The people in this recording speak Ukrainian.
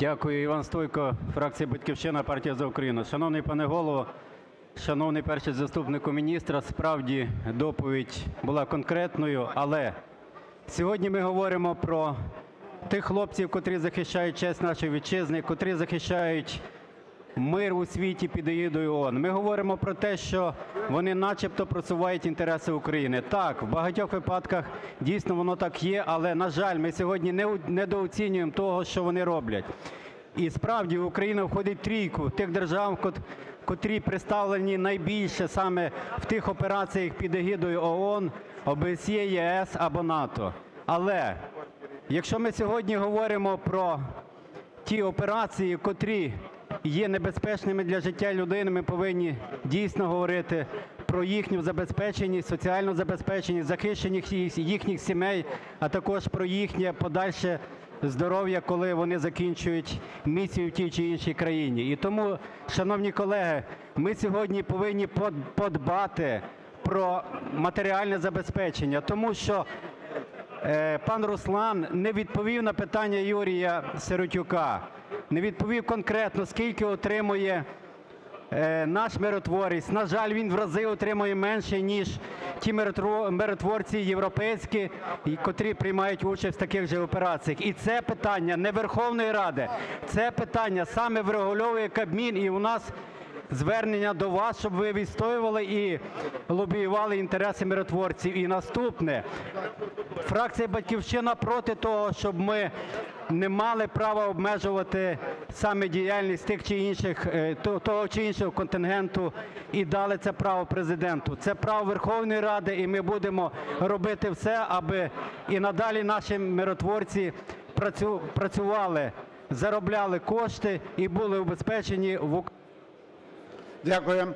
Дякую. Іван Стойко, фракція "Батьківщина", партія "За Україну". Шановний пане Голово, шановний перший заступнику міністра, справді доповідь була конкретною, але сьогодні ми говоримо про тих хлопців, котрі захищають честь нашої Вітчизни, котрі захищають мир у світі під егідою ООН. Ми говоримо про те, що вони начебто просувають інтереси України. Так, в багатьох випадках дійсно воно так є, але, на жаль, ми сьогодні не недооцінюємо того, що вони роблять. І справді Україна входить в трійку тих держав, котрі представлені найбільше саме в тих операціях під егідою ООН, ОБСЄ, ЄС або НАТО. Але якщо ми сьогодні говоримо про ті операції, котрі є небезпечними для життя людини, ми повинні дійсно говорити про їхню забезпеченість, соціальну забезпеченість, захищеність їхніх сімей, а також про їхнє подальше здоров'я, коли вони закінчують місію в тій чи іншій країні. І тому, шановні колеги, ми сьогодні повинні подбати про матеріальне забезпечення, тому що Е, пан Руслан не відповів на питання Юрія Сиротюка, не відповів конкретно, скільки отримує е, наш миротворець. На жаль, він в рази отримує менше, ніж ті миротво- миротворці європейські, котрі приймають участь в таких же операціях. І це питання не Верховної Ради, це питання саме врегульовує Кабмін. І у нас звернення до вас, щоб ви відстоювали і лобіювали інтереси миротворців. І наступне. Фракція "Батьківщина" проти того, щоб ми не мали права обмежувати саме діяльність тих чи інших, е, того чи іншого контингенту і дали це право Президенту. Це право Верховної Ради, і ми будемо робити все, аби і надалі наші миротворці працю- працювали, заробляли кошти і були убезпечені в Україні. Дякую.